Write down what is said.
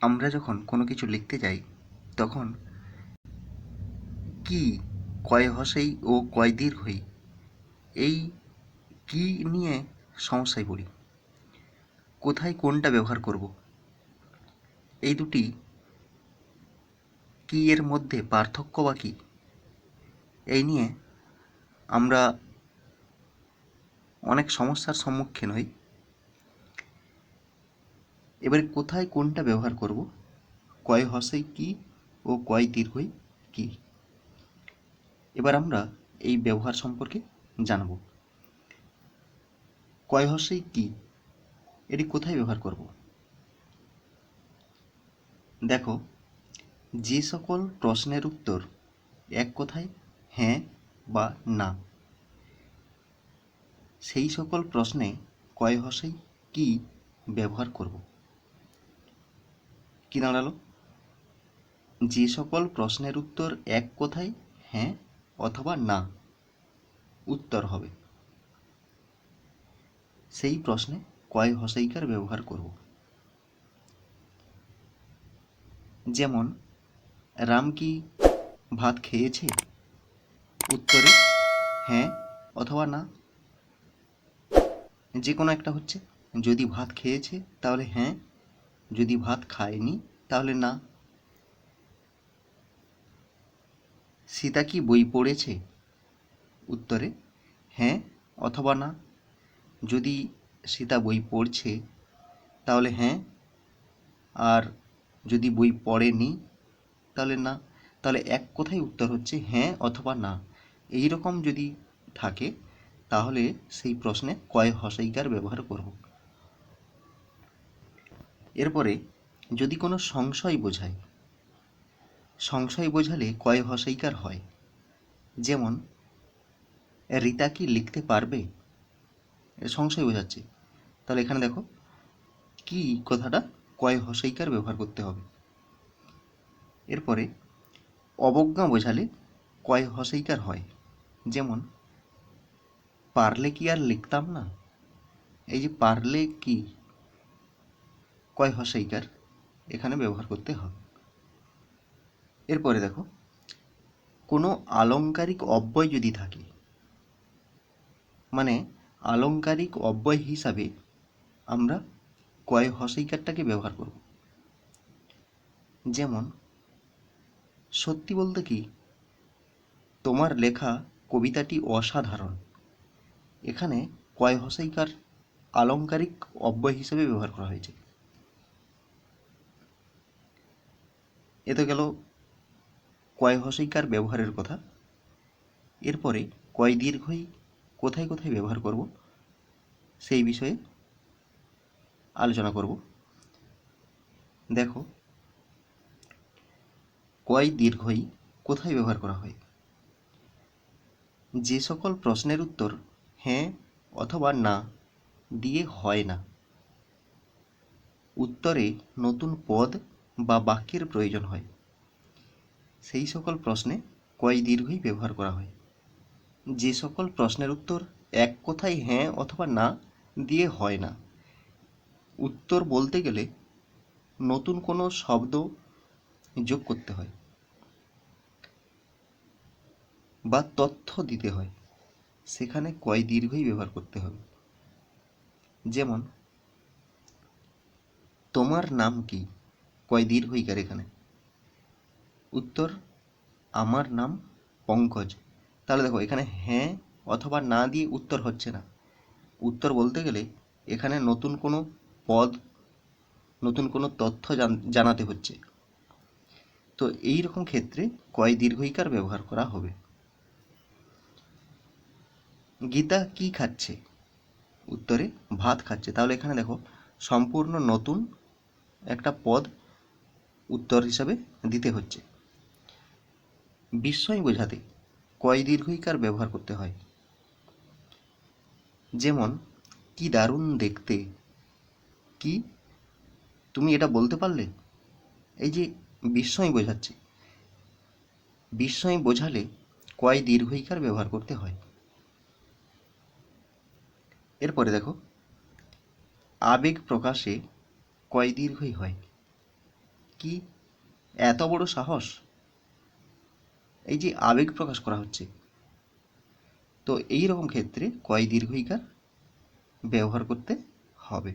আমরা যখন কোনো কিছু লিখতে যাই, তখন কি কয় হসেই ও কয় দীর্ঘই এই কি নিয়ে সমস্যায় পড়ি? কোথায় কোনটা ব্যবহার করব? এই দুটি কি এর মধ্যে পার্থক্য বা কী? এই নিয়ে আমরা অনেক সমস্যার সম্মুখীন হই। এবারে কোথায় কোনটা ব্যবহার করব? কয় হসেই কি ও কয় দীর্ঘই কি? এবার আমরা এই ব্যবহার সম্পর্কে জানব। কয় হসেই কি? এটি কোথায় ব্যবহার করব? দেখো, যে সকল প্রশ্নের উত্তর এক কথায় হ্যাঁ বা না, সেই সকল প্রশ্নে কয় হসেই কি ব্যবহার করব? কি দাঁড়াল? যে সকল প্রশ্নের উত্তর এক কথায় হ্যাঁ অথবা না, উত্তর হবে। সেই প্রশ্নে কয় হসইকার ব্যবহার করব? যেমন, রাম কি ভাত খেয়েছে? উত্তরে হ্যাঁ অথবা না। যে কোনো একটা হচ্ছে। যদি ভাত খেয়েছে, তাহলে হ্যাঁ যদি ভাত খায়নি, তাহলে না। সীতা কি বই পড়েছে? উত্তরে হ্যাঁ অথবা না। যদি সীতা বই পড়ছে, তাহলে হ্যাঁ। আর যদি বই পড়েনি, তাহলে না। তাহলে এক কথাই উত্তর হচ্ছে হ্যাঁ অথবা না। এই রকম যদি থাকে, তাহলে সেই প্রশ্নে কয় হসইকার ব্যবহার করব? এরপরে যদি কোনো সংশয় বোঝায়, সংশয় বোঝালে কয় হসইকার হয়? যেমন, রীতা কি লিখতে পারবে? সংশয় বোঝাচ্ছে। তাহলে এখানে দেখো, কি কথাটা কয় হসইকার ব্যবহার করতে হবে? এরপরে, অবজ্ঞা বোঝালে কয় হসইকার হয়? যেমন, পারলে কি আর লিখতাম না? এই যে, পারলে কি কয় হসইকার? এখানে ব্যবহার করতে হবে এরপরে দেখো, কোনো আলংকারিক অব্যয় যদি থাকে মানে আলংকারিক অব্যয় হিসাবে আমরা কয় হসইকারটাকে ব্যবহার করব? যেমন, সত্যি বলতে কি, তোমার লেখা কবিতাটি অসাধারণ। এখানে কয় হসইকার আলংকারিক অব্যয় হিসেবে ব্যবহার করা হয়েছে? এ তো গেল কয় হসইকার ব্যবহারের কথা। এরপরে কয় দীর্ঘই কোথায় কোথায় ব্যবহার করব, সেই বিষয়ে আলোচনা করব। দেখো, কয় দীর্ঘই কোথায় ব্যবহার করা হয়? যে সকল প্রশ্নের উত্তর হ্যাঁ অথবা না দিয়ে হয় না। উত্তরে নতুন পদ বা বাক্যের প্রয়োজন হয়। সেই সকল প্রশ্নে কয় দীর্ঘই ব্যবহার করা হয়। যে সকল প্রশ্নের উত্তর এক কথায় হ্যাঁ অথবা না দিয়ে হয় না। উত্তর বলতে গেলে নতুন কোনো শব্দ যোগ করতে হয় বা তথ্য দিতে হয়। সেখানে কয় দীর্ঘই ব্যবহার করতে হবে। যেমন, তোমার নাম কি? কয় দীর্ঘইকার এখানে? উত্তর, আমার নাম পঙ্কজ। তাহলে দেখো, এখানে হ্যাঁ অথবা না দিয়ে উত্তর হচ্ছে না। উত্তর বলতে গেলে এখানে নতুন কোনো পদ, নতুন কোনো তথ্য জানাতে হচ্ছে। তো এই রকম ক্ষেত্রে কয় দীর্ঘইকার ব্যবহার করা হবে? গীতা কি খাচ্ছে? উত্তরে ভাত খাচ্ছে। তাহলে এখানে দেখো, সম্পূর্ণ নতুন একটা পদ উত্তর হিসাবে দিতে হচ্ছে। বিস্ময় বোঝাতে কয় দীর্ঘইকার ব্যবহার করতে হয়? যেমন, কি দারুণ দেখতে। কি? তুমি এটা বলতে পারলে? এই যে বিস্ময় বোঝাচ্ছে। বিস্ময় বোঝালে কয় দীর্ঘইকার ব্যবহার করতে হয়? এরপরে দেখো, আবেগ প্রকাশে কয় দীর্ঘই হয়? কি এত বড় সাহস? এই যে আবেগ প্রকাশ করা হচ্ছে। তো এই রকম ক্ষেত্রে কয় দীর্ঘইকার ব্যবহার করতে হবে?